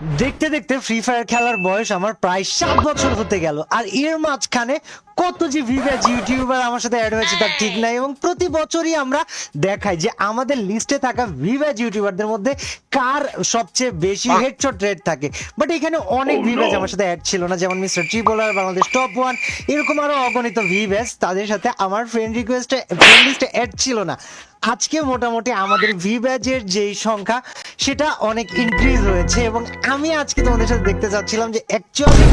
দেখতে দেখতে free fire খেলার বয়স আমার প্রায় সাত বছর হতে গেল। আর এর মাঝখানে কত যে ভিভ্যাজ ইউটিউবার আমার সাথে অ্যাড হয়েছে তার ঠিক নাই এবং প্রতি বছরই আমরা দেখাই যে আমাদের লিস্টে থাকা ভিভ্যাজ ইউটিউবারদের মধ্যে কার সবচেয়ে বেশি হেডশট রেট থাকে। বাট এখানে অনেক ভিভ্যাজ আমার সাথে অ্যাড ছিল না যেমন mister Tripolar Bangladesh top one এরকম আরও অগণিত ভিভ্যাজ তাদের সাথে আমার ফ্রেন্ড রিকোয়েস্টে ফ্রেন্ড লিস্টে অ্যাড ছিল না। আজকে মোটামুটি আমাদের ভি ব্যাজের যেই সংখ্যা সেটা অনেক ইনক্রিজ হয়েছে এবং আমি আজকে তোমাদের সাথে দেখতে চাচ্ছিলাম যে অ্যাকচুয়ালি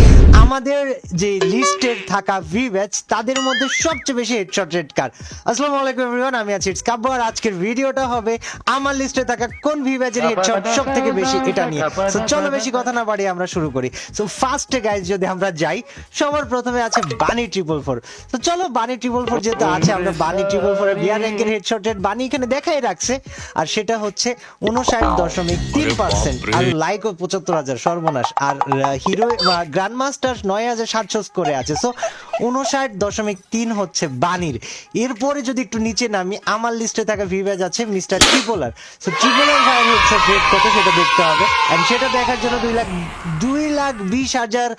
আমাদের যে লিস্টের থাকা ভি ব্যাচ তাদের মধ্যে সবচেয়ে বেশি হেডশট রেড কার? আসসালামু আলাইকুম এভরিওয়ান আমি আছি ইটস কাব্য আর আজকের ভিডিওটা হবে আমার লিস্টে থাকা কোন ভি ব্যাচের হেডশট সব থেকে বেশি এটা নিয়ে। সো চলো বেশি কথা না বাড়িয়ে আমরা শুরু করি। সো ফার্স্টে গাইজ যদি আমরা যাই সবার প্রথমে আছে বানি ট্রিপল ফোর তো চলো বানি ট্রিপল ফোর যেহেতু আছে আমরা বানি ট্রিপল ফোর এর বিয়ার র্যাঙ্কের হেডশট রেট বানি এখানে দেখাই রাখছে। আর সেটা হচ্ছে উনষাট দশমিক তিন পার্সেন্ট আর লাইক ও হাজার সর্বনাশ। আর হিরো গ্র্যান্ড মাস্টার নয় হাজার সাতশো আছে। সো উনষাট দশমিক তিন হচ্ছে বানির এরপরে যদি একটু নিচে নামি, আমার লিস্টে থাকা ভিভেজ আছে মিস্টার ট্রিপোলার সো ট্রিপোলার ভাইয়ের হচ্ছে সেটা দেখতে হবে। অ্যান্ড সেটা দেখার জন্য দুই লাখ লাখ বিশ হাজার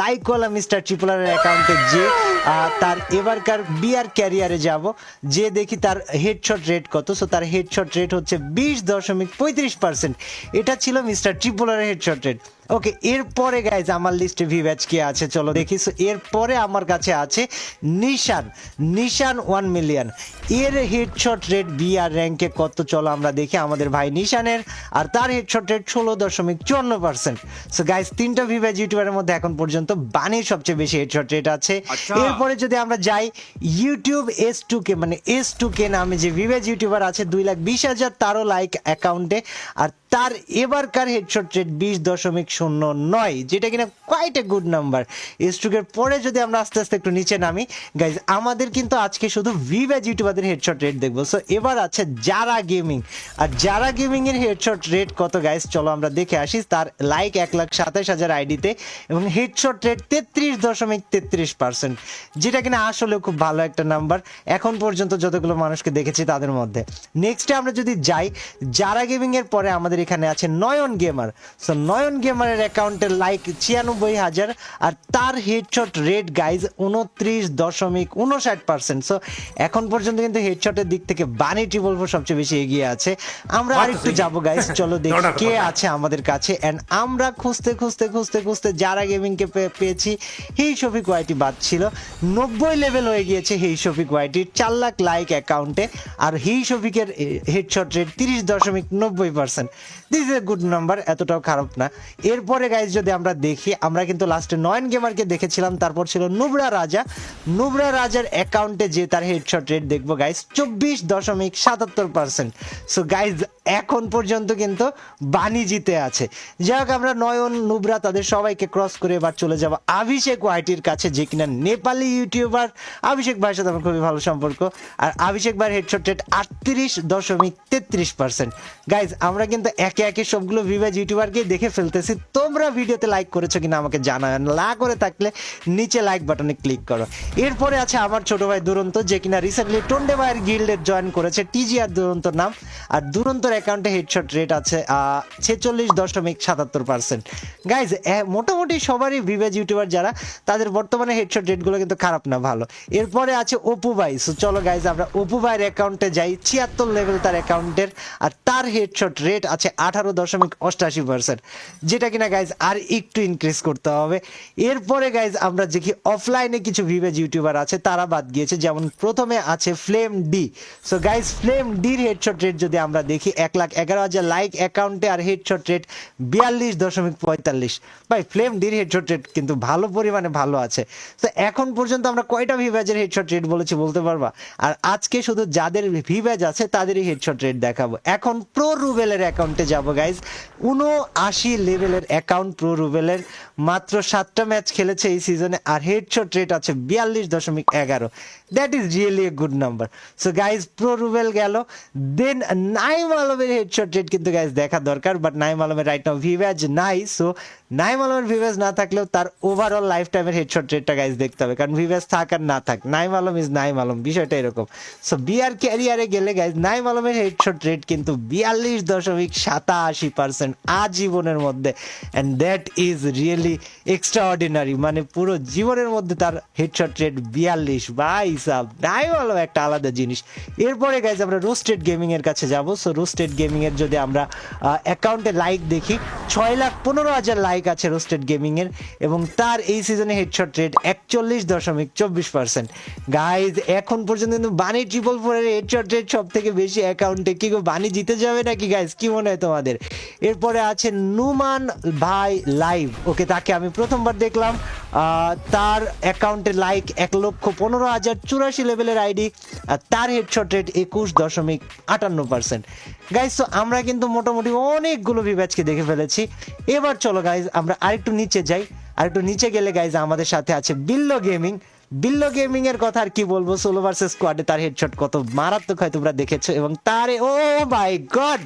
লাইক ওয়ালা মিস্টার ট্রিপুলারের অ্যাকাউন্টে যে তার এবারকার বিয়ার ক্যারিয়ারে যাব। যে দেখি তার হেডশট রেট কত। সো তার হেডশট রেট হচ্ছে বিশ দশমিক পঁয়ত্রিশ পার্সেন্ট এটা ছিল মিস্টার ট্রিপুলারের হেডশট রেট ওকে এরপরে গাইজ আমার লিস্টে ভি ব্যাচ কি আছে চলো দেখি। সো এরপরে আমার কাছে আছে নিশান নিশান ওয়ান মিলিয়ন এর হেডশট রেট বি আর র্যাঙ্কে কত? চলো আমরা দেখি আমাদের ভাই নিশানের আর তার হেডশট রেট ষোলো দশমিক চুয়ান্ন পার্সেন্ট সো গাইজ তিনটা ভি ব্যাচ ইউটিউবারের মধ্যে এখন পর্যন্ত বানির সবচেয়ে বেশি হেডশট রেট আছে। আচ্ছা। এরপরে যদি আমরা যাই ইউটিউব এস টু কে মানে এস টু কে নামে যে ভিভেজ ইউটিউবার আছে দুই লাখ বিশ হাজার তারও লাইক অ্যাকাউন্টে আর তার এবারকার হেডশট রেট বিশ দশমিক শূন্য নয়, যেটা কিনা quite a good number S Tuker পরে যদি আমরা আস্তে আস্তে একটু নিচে নামি গাইজ আমাদের কিন্তু আজকে শুধু ভিভেজ ইউটিউবারদের হেডশট রেট দেখব। সো এবার আছে যারা গেমিং আর যারা গেমিংয়ের হেডশট রেট কত গাইজ চলো আমরা দেখে আসি। তার লাইক এক লাখ সাতাশ হাজার আইডিতে এবং হেডশট রেট তেত্রিশ দশমিক তেত্রিশ পার্সেন্ট যেটা কিনা আসলে খুব ভালো একটা নাম্বার এখন পর্যন্ত যতগুলো মানুষকে দেখেছি তাদের মধ্যে। নেক্সটে আমরা যদি যাই যারা গেমিংয়ের পরে আমাদের এখানে আছে নয়ন গেমার। সো নয়ন গেমারের অ্যাকাউন্টের লাইক ছিয়ানব্বই হাজার আর তার হেডশট রেট গাইজ উনত্রিশ দশমিক উনষাট পার্সেন্ট সো এখন পর্যন্ত কিন্তু হেডশটের দিক থেকে বানি ট্রিপল ফোর সবচেয়ে বেশি এগিয়ে আছে। আমরা আরেকটু the- যাব গাইজ চলো দেখি কে আছে আমাদের কাছে। এন্ড আমরা খুঁজতে খুঁজতে খুঁজতে খুঁজতে যারা গেমিংকে পেয়েছি হেই শফিক ওয়াইটি বাদ ছিল। নব্বই লেভেল হয়ে গিয়েছে হেই শফিক ওয়াইটির চার লাখ লাইক অ্যাকাউন্টে আর হেই শফিকের হেডশট রেট তিরিশ দশমিক নব্বই percent this a good number এতটাও খারাপ না। এরপরে গাইজ যদি আমরা দেখি, আমরা কিন্তু লাস্টে নয়ন গেমারকে দেখেছিলাম, তারপর ছিল নুবরা রাজা। নুবরা রাজার অ্যাকাউন্টে যে তার হেডশট রেট দেখব গাইজ চব্বিশ দশমিক সাতাত্তর পার্সেন্ট সো গাইজ এখন পর্যন্ত কিন্তু বানি জিতে আছে। যাই আমরা নয়ন, নুবরা তাদের সবাইকে ক্রস করে এবার চলে যাব অভিষেক ওয়াইটির কাছে, যে কিনা নেপালি ইউটিউবার অভিষেক ভাইয়ের সাথে আমার খুবই ভালো সম্পর্ক। আর অভিষেক ভাইয়ের হেডশট রেট আটত্রিশ দশমিক তেত্রিশ পার্সেন্ট গাইজ আমরা কিন্তু একে একে সবগুলো ভিভেজ ইউটিউবারকে দেখে ফেলতেছি। তোমরা ভিডিওতে লাইক করেছ কিনা আমাকে জানা না করে থাকলে নিচে লাইক বাটনে ক্লিক করো। এরপরে আছে আমার ছোট ভাই দুরন্ত, যে কিনা রিসেন্টলি টন্ডে ভাইয়ের গিল্ডে জয়েন করেছে টিজিআর দুরন্ত নাম। আর দুরন্তর অ্যাকাউন্টে হেডশট রেট আছে ছেচল্লিশ দশমিক সাতাত্তর পার্সেন্ট গাইজ মোটামুটি সবারই ভিভেজ ইউটিউবার যারা, তাদের বর্তমানে হেডশট রেটগুলো কিন্তু খারাপ না, ভালো। এরপরে আছে অপু ভাই। সো চলো গাইজ আমরা অপু ভাইয়ের অ্যাকাউন্টে যাই। ছিয়াত্তর লেভেল তার অ্যাকাউন্টের আর তার হেডশট রেট আছে আঠারো দশমিক অষ্টাশি পার্সেন্ট যেটা কিনা গাইজ আর একটু ইনক্রিজ করতে হবে। এরপরে গাইজ আমরা দেখি অফলাইনে কিছু ভিভেজ ইউটিউবার আছে, তারা বাদ গিয়েছে। যেমন প্রথমে আছে Flame D so guys Flame ডির হেডশট রেট যদি আমরা দেখি এক লাখ এগারো হাজার লাইক অ্যাকাউন্টে আর হেডশট রেট বিয়াল্লিশ দশমিক পঁয়তাল্লিশ। ভাই ফ্লেম ডির হেডশট রেট কিন্তু ভালো পরিমাণে ভালো আছে। তো এখন পর্যন্ত আমরা কয়টা ভিভ্যাজের হেডশট রেট বলেছি বলতে পারবা? আর আজকে শুধু যাদের ভিভ্যাজ আছে, তাদেরই হেডশট রেট দেখাবো। এখন প্রো রুবেলের অ্যাকাউন্টে যাব গাইজ উনআশি লেভেলের অ্যাকাউন্ট প্রো রুবেলের মাত্র সাতটা ম্যাচ খেলেছে এই সিজনে আর হেডশট রেট আছে বিয়াল্লিশ দশমিক এগারো। That is really a good number so guys pro Rubel গেল। দেন নাইম আলমের হেডশট রেট কিন্তু গাইজ দেখা দরকার বাট নাইম আলমের রাইট নাও ভিভ্যাজ নাই সো নাইম আলমের ভিভেস না থাকলেও তার ওভারঅল লাইফ টাইমের হেডশট রেটটা গাইজ দেখতে হবে, কারণ ভিভেস থাক আর না থাক, নাইম আলম ইজ নাইম আলম, বিষয়টা এরকম। সো বিআর ক্যারিয়ারে গেলে গাইজ নাইম আলমের হেডশট রেট কিন্তু বিয়াল্লিশ দশমিক সাতাশি পার্সেন্ট আজীবনের মধ্যে and that is really extraordinary মানে পুরো জীবনের মধ্যে তার হেডশট রেট বিয়াল্লিশ। ভাই সাব, নাইম আলম একটা আলাদা জিনিস। এরপরে গাইজ আমরা রোস্টেড গেমিং এর কাছে যাব সো রোস্টেড গেমিং এর যদি আমরা অ্যাকাউন্টে লাইক দেখি, ছয় লাখ পনেরো হাজার লাইক আছে রোস্টেড গেমিং এর, এবং তার এই সিজনে হেডশট রেট একচল্লিশ দশমিক চব্বিশ পার্সেন্ট গাইজ এখন পর্যন্ত কিন্তু বানি ট্রিপল ফোরের হেডশট রেট সব থেকে বেশি অ্যাকাউন্টে কি বানি জিতে যাবে নাকি গাইজ কি মনে হয় তোমাদের? এরপরে আছে নুমান ভাই লাইভ ওকে, তাকে আমি প্রথমবার দেখলাম। তার অ্যাকাউন্টে লাইক এক লক্ষ পনেরো হাজার চুরাশি লেভেলের আইডি আর তার হেডশট রেট একুশ দশমিক আটান্ন পার্সেন্ট গাইজ তো আমরা কিন্তু মোটামুটি অনেকগুলো বিব্যাচকে দেখে ফেলেছি। এবার চলো গাইজ আমরা আরেকটু নিচে যাই। আরেকটু নিচে গেলে গাইজ আমাদের সাথে আছে বিল্লো গেমিং। বিল্লো গেমিং এর কথা আর কি বলব? সোলো ভার্সেস স্কোয়াডে তার হেডশট কত মারাত্মক হয় তোমরা দেখেছ এবং তারে ও মাই গড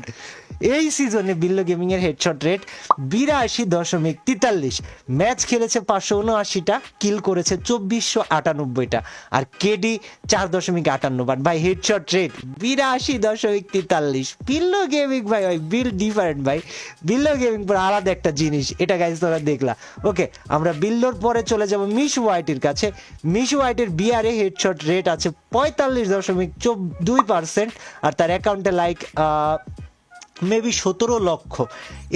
এই সিজনে বিল্লো গেমিং এর হেডশট রেট বিরাশি দশমিক তেতাল্লিশ। ম্যাচ খেলেছে পাঁচশো উনআশিটা কিল করেছে চব্বিশশো আটানব্বইটা। আর কেডি চার দশমিক আটান্ন বাট ভাই হেডশট রেট বিরাশি দশমিক তেতাল্লিশ। বিল্লো গেমিং ভাই ভাই বিল ডিফারেন্ট ভাই। বিল্লো গেমিং পর আলাদা একটা জিনিস, এটা গাইজ তোমরা দেখলা। ওকে আমরা বিল্লোর পরে চলে যাব মিশ হোয়াইটের কাছে। মিশ হোয়াইটের বিআরে হেডশট রেট আছে পঁয়তাল্লিশ দশমিক দুই পার্সেন্ট আর তার অ্যাকাউন্টে লাইক মেবি সতেরো লক্ষ।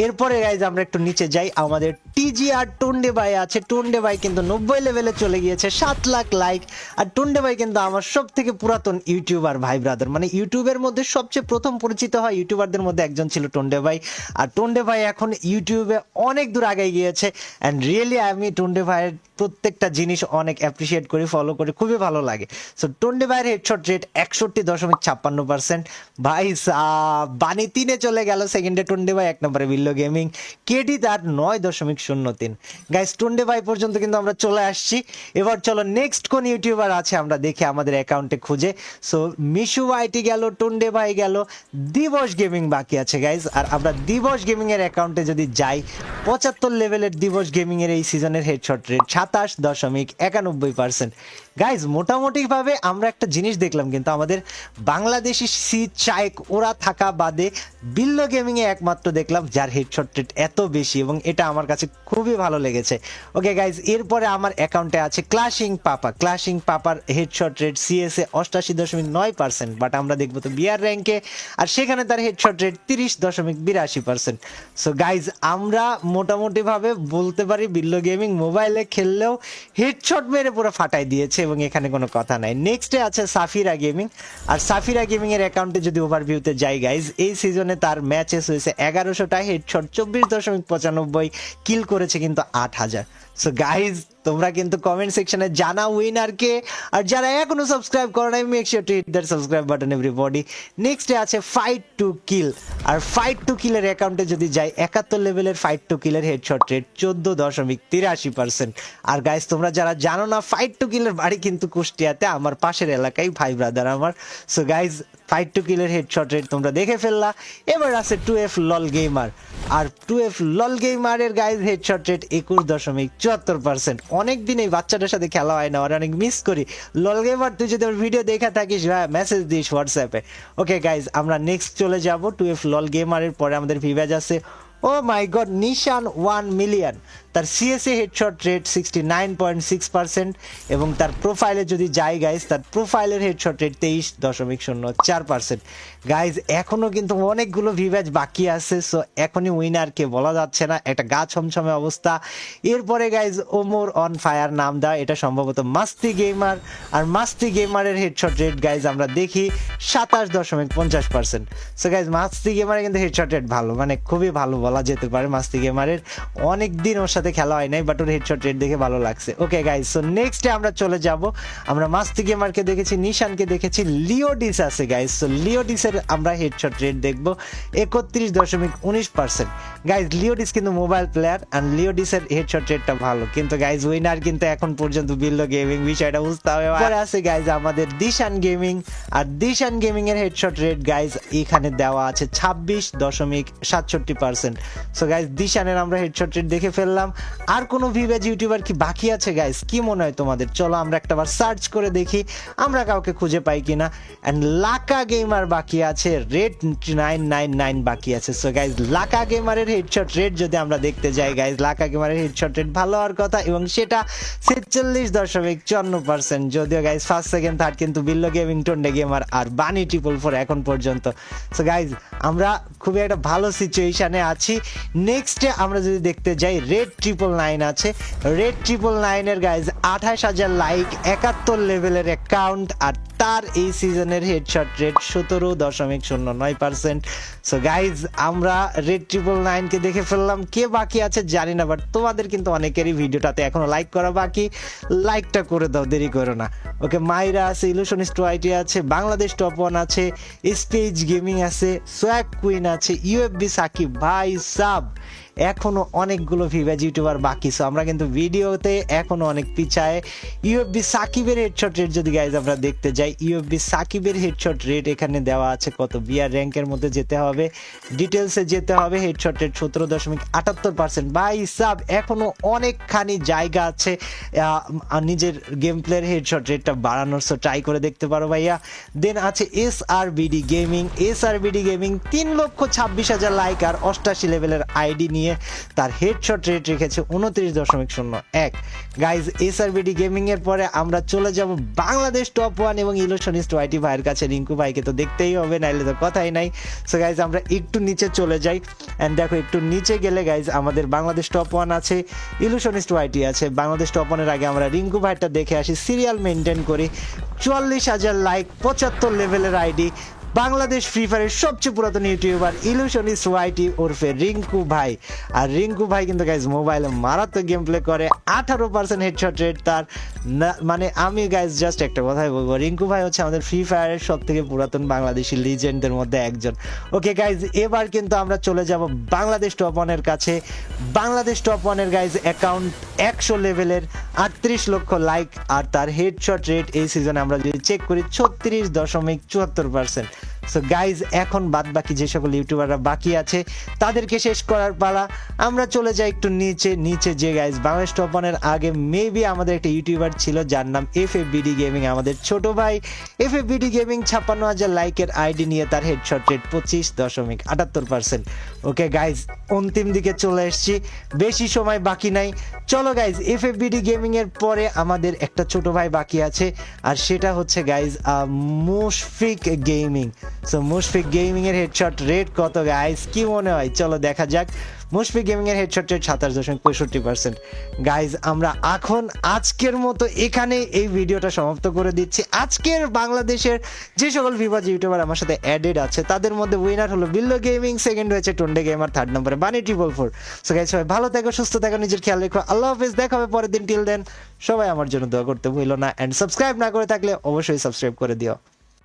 এরপরে গাইজ আমরা একটু নিচে যাই। আমাদের টিজিআর টুন্ডে ভাই আছে। টুন্ডে ভাই কিন্তু নব্বই লেভেলে চলে গিয়েছে। সাত লাখ লাইক আর টুন্ডে ভাই কিন্তু আমার সব থেকে পুরাতন ইউটিউবার ভাই ব্রাদার মানে ইউটিউবের মধ্যে সবচেয়ে প্রথম পরিচিত হয় ইউটিউবারদের মধ্যে একজন ছিল টুন্ডে ভাই আর টুন্ডে ভাই এখন ইউটিউবে অনেক দূর আগে গিয়েছে। অ্যান্ড রিয়েলি আমি টুন্ডে ভাইয়ের প্রত্যেকটা জিনিস অনেক অ্যাপ্রিসিয়েট করি ফলো করি। খুবই ভালো লাগে। সো টন্ডে ভাইয়ের হেডশট রেট একষট্টি দশমিক ছাপ্পান্ন পার্সেন্ট ভাই বানি তিনে চলে গেল সেকেন্ডে টন্ডে ভাই এক নম্বরে বিল্লো গেমিং কেডি তার নয় দশমিক শূন্য তিন। গাইস টন্ডে ভাই পর্যন্ত কিন্তু আমরা চলে আসছি। এবার চলো নেক্সট কোন ইউটিউবার আছে আমরা দেখি আমাদের অ্যাকাউন্টে খুঁজে। সো মিশু আইটি গেল টন্ডে ভাই গেল, দিবস গেমিং বাকি আছে গাইজ আর আমরা দিবস গেমিং এর অ্যাকাউন্টে যদি যাই, পঁচাত্তর লেভেলের দিবস গেমিং এর এই সিজনের হেডশট রেট সাতাশ দশমিক একানব্বই পার্সেন্ট গাইজ মোটামুটি ভাবে আমরা একটা জিনিস দেখলাম, কিন্তু আমাদের বাংলাদেশি সি চাইক ওরা থাকা বাদে বিল্লো গেমিং এ একমাত্র দেখলাম যার হেডশট রেট এত বেশি এবং এটা আমার কাছে খুবই ভালো লেগেছে। ওকে গাইজ এরপরে আমার অ্যাকাউন্টে আছে ক্লাসিং পাপা ক্লাসিং পাপার হেডশট রেট সিএসএ অষ্টাশি দশমিক নয় পার্সেন্ট বাট আমরা দেখব তো বিআর র্যাঙ্কে আর সেখানে তার হেডশট রেট তিরিশ দশমিক বিরাশি পার্সেন্ট সো গাইজ আমরা মোটামুটি ভাবে বলতে পারি বিল্লো গেমিং মোবাইলে খেললেও হেডশট মেরে পুরো ফাটাই দিয়েছে এবং এখানে কোনো কথা নাই। নেক্সটে আছে সাফিরা গেমিং আর সাফিরা গেমিং এর অ্যাকাউন্টে যদি ওভারভিউতে যাই গাইজ এই সিজনে তার ম্যাচেস হয়েছে এগারোশোটা হেডশট চব্বিশ দশমিক পঁচানব্বই কিল করেছে কিন্তু আট হাজার। সো গাইজ তোমরা কিন্তু কমেন্ট সেকশনে জানা উইনারকে আর যারা এখনও সাবস্ক্রাইব করো নাই make sure to hit that subscribe button everybody নেক্সটে আছে ফাইট টু কিল আর ফাইট টু কিলের অ্যাকাউন্টে যদি যাই, একাত্তর লেভেলের ফাইট টু কিলের হেডশট রেট চোদ্দ দশমিক তিরাশি পার্সেন্ট আর গাইজ তোমরা যারা জানো না ফাইট টু কিলের বাড়ি কিন্তু কুষ্টিয়াতে, আমার পাশের এলাকায়, ভাই ব্রাদার আমার। সো গাইজ ফাইট টু কিলের হেডশট রেট তোমরা দেখে ফেললা। এবার আছে টু এফ লল গেমার আর টু এফ লল গেমারের গাইজ হেডশট রেট একুশ দশমিক চুয়াত্তর পার্সেন্ট অনেক দিন এই বাচ্চাটার সাথে খেলা হয় না আর অনেক মিস করি। লল গেমার তুই যদি ভিডিও দেখা থাকিস মেসেজ দিস হোয়াটসঅ্যাপে ওকে গাইজ আমরা নেক্সট চলে যাব টু এফ লল গেমারের পরে আমাদের ভিভ্যাজ আছে। ও my god Nishan one million তার CSA headshot rate sixty nine point six percent এবং তার প্রোফাইলে যদি যাই গাইজ তার প্রোফাইলের হেডশট রেট তেইশ দশমিক শূন্য চার পার্সেন্ট গাইজ এখনও কিন্তু অনেকগুলো ভিভ্যাজ বাকি আছে সো এখনই উইনারকে বলা যাচ্ছে না। একটা গা ছমছমে অবস্থা। এরপরে গাইজ ওমর অন ফায়ার নাম দেওয়া, এটা সম্ভবত মাস্তি গেমার আর মাস্তি গেমারের হেডশট রেট গাইজ আমরা দেখি সাতাশ দশমিক পঞ্চাশ পার্সেন্ট সো গাইজ মাস্তি গেমারে কিন্তু হেডশট রেট ভালো মানে খুবই ভালো বলা যেতে পারে মাস্তি গেমারের অনেক দিন ওর সাথে সাথে খেলা হয় নাই বাট ওর হেডশট রেট দেখে ভালো লাগছে। ওকে গাইজ সো নেক্সটে আমরা চলে যাব। আমরা মাস্তি গেমারকে দেখেছি নিশানকে দেখেছি লিওডিস আছে গাইজ সো লিওডিসের আমরা হেডশট রেট দেখব একত্রিশ দশমিক উনিশ পার্সেন্ট গাইজ লিওডিস কিন্তু মোবাইল প্লেয়ার আর লিওডিসের হেডশট রেটটা ভালো। কিন্তু গাইজ উইনার কিন্তু এখন পর্যন্ত বিল্লো গেমিং বিষয়টা বুঝতে হবে। পরে আছে গাইজ আমাদের দিশান গেমিং আর দিশান গেমিং এর হেডশট রেট গাইজ এখানে দেওয়া আছে ছাব্বিশ দশমিক সাতষট্টি পার্সেন্ট সো গাইজ দিশানের আমরা হেডশট রেট দেখে ফেললাম। আর কোনো ভিভেজ ইউটিউবার কি বাকি আছে গাইস কি মনে হয় তোমাদের? চলো আমরা একটা বার সার্চ করে দেখি, আমরা কাউকে খুঁজে পাই কিনা। অ্যান্ড লাকা গেমার বাকি আছে রেট নাইন নাইন নাইন বাকি আছে। সো গাইজ লাকা গেমারের হেডশট রেট যদি আমরা দেখতে যাই গাইজ লাকা গেমারের হেডশট রেট ভালো হওয়ার কথা, এবং সেটা ছেচল্লিশ দশমিক চুয়ান্ন পার্সেন্ট যদিও গাইজ ফার্স্ট সেকেন্ড থার্ড কিন্তু বিল্লো গেমিং টন্ডে গেমার আর বানি ট্রিপল ফোর এখন পর্যন্ত। সো গাইজ আমরা খুবই একটা ভালো সিচুয়েশনে আছি। নেক্সটে আমরা যদি দেখতে যাই রেড ট্রিপল নাইন আছে। রেড ট্রিপল নাইনের গাইজ আঠাশ হাজার লাইক একাত্তর লেভেলের অ্যাকাউন্ট আর তার এই সিজনের হেডশট রেট সতেরো দশমিক শূন্য নয় পার্সেন্ট সো গাইজ আমরা রেড ট্রিপল নাইনকে দেখে ফেললাম। কে বাকি আছে জানি না বাট তোমাদের কিন্তু অনেকেরই ভিডিওটাতে এখনও লাইক করা বাকি। লাইকটা করে দাও, দেরি করো না। ওকে মাইরা আছে ইলুশনিস্ট ওয়াইটি আছে বাংলাদেশ টপ ওয়ান আছে স্টেজ গেমিং আছে সোয়াক কুইন আছে ইউএফবি সাকিব ভাই সাব। এখনও অনেকগুলো ভিভেজ ইউটিউবার বাকি সো আমরা কিন্তু ভিডিওতে এখনও অনেক পিছায়। ইউএফবি সাকিবের হেডশট রেট যদি গাইজ আমরা দেখতে যাই ইউএফবি সাকিবের হেডশট রেট এখানে দেওয়া আছে কত? বিয়ার র্যাঙ্কের মধ্যে যেতে হবে ডিটেলসে যেতে হবে হেডশট রেট সতেরো দশমিক আটাত্তর পার্সেন্ট বাই সাব, এখনও অনেকখানি জায়গা আছে নিজের গেম প্লের হেডশট রেটটা বাড়ানোর সো ট্রাই করে দেখতে পারো ভাইয়া। দেন আছে S R BD gaming S R BD gaming তিন লক্ষ ছাব্বিশ হাজার লাইক আর অষ্টাশি লেভেলের আইডি নিয়ে তার হেডশট রেট রেখেছে উনত্রিশ দশমিক শূন্য এক। Guys S R BD gaming এর পরে আমরা চলে যাব বাংলাদেশ টপ ওয়ান এবং ইলোশনিস্ট ওয়াইটি ভাইয়ের কাছে। রিঙ্কু ভাইকে তো দেখতেই হবে, নাইলে তো কথাই নাই। সো গাইজ আমরা একটু নিচে চলে যাই। অ্যান্ড দেখো, একটু নিচে গেলে গাইজ আমাদের বাংলাদেশ টপ ওয়ান আছে, ইলুশনিস্ট ওয়াইটি আছে। বাংলাদেশ টপ ওয়ানের আগে আমরা রিঙ্কু ভাইটা দেখে আসি সিরিয়াল মেনটেন করি। চুয়াল্লিশ হাজার লাইক পঁচাত্তর লেভেলের আইডি বাংলাদেশ ফ্রি ফায়ারের সবচেয়ে পুরাতন ইউটিউবার ইলুশনিস্ট ওয়াইটি ওরফে রিঙ্কু ভাই। আর রিঙ্কু ভাই কিন্তু গাইজ মোবাইলে মারাত্মক গেম প্লে করে, আঠারো পার্সেন্ট হেডশট রেট তার। মানে আমি গাইজ জাস্ট একটা কথাই বলব, রিঙ্কু ভাই হচ্ছে আমাদের ফ্রি ফায়ারের সব থেকে পুরাতন বাংলাদেশি লিজেন্ডদের মধ্যে একজন। ওকে গাইজ এবার কিন্তু আমরা চলে যাব বাংলাদেশ টপ ওয়ানের কাছে। বাংলাদেশ টপ ওয়ানের গাইজ অ্যাকাউন্ট একশো লেভেলের আটত্রিশ লক্ষ লাইক আর তার হেডশট রেট এই সিজনে আমরা যদি চেক করি, ছত্রিশ দশমিক চুয়াত্তর পার্সেন্ট সো গাইজ এখন বাদ বাকি যে সকল ইউটিউবাররা বাকি আছে, তাদেরকে শেষ করার পালা। আমরা চলে যাই একটু নিচে নিচে যে গাইজ বাংলাদেশ টপ আগে মেবি আমাদের একটা ইউটিউবার ছিল, যার নাম এফ এফ বিডি গেমিং আমাদের ছোট ভাই। এফ এফ বিডি গেমিং ছাপ্পান্ন হাজার লাইকের আইডি নিয়ে তার হেডশট রেট পঁচিশ দশমিক আটাত্তর পার্সেন্ট ওকে গাইজ অন্তিম দিকে চলে এসেছি। বেশি সময় বাকি নাই। চলো guys F F BD gaming এর পরে আমাদের একটা ছোট ভাই বাকি আছে, আর সেটা হচ্ছে guys Mushfiq gaming so Mushfiq gaming এর হেডশট রেট কত গাইজ কি মনে হয়? চলো দেখা যাক। মুশফিক গেমিং এর হেডশট রেট সাতাশ দশমিক পঁয়ষট্টি পার্সেন্ট গাইজ আমরা এখন আজকের মতো এখানে এই ভিডিওটা সমাপ্ত করে দিচ্ছি। আজকের বাংলাদেশের যে সকল ভিভাজ ইউটিউবার আমার সাথে অ্যাডেড আছে, তাদের মধ্যে উইনার হলো বিল্লো গেমিং সেকেন্ড হয়েছে টন্ডে গেমার থার্ড নম্বরে Bunny triple four so guys সবাই ভালো থেকো, সুস্থ থাকো, নিজের খেয়াল রেখো। আল্লাহ হাফেজ, দেখা হবে পরের দিন। টিল দেন সবাই আমার জন্য দোয়া করতে ভুলো না। অ্যান্ড সাবস্ক্রাইব না করে থাকলে অবশ্যই সাবস্ক্রাইব করে দিও।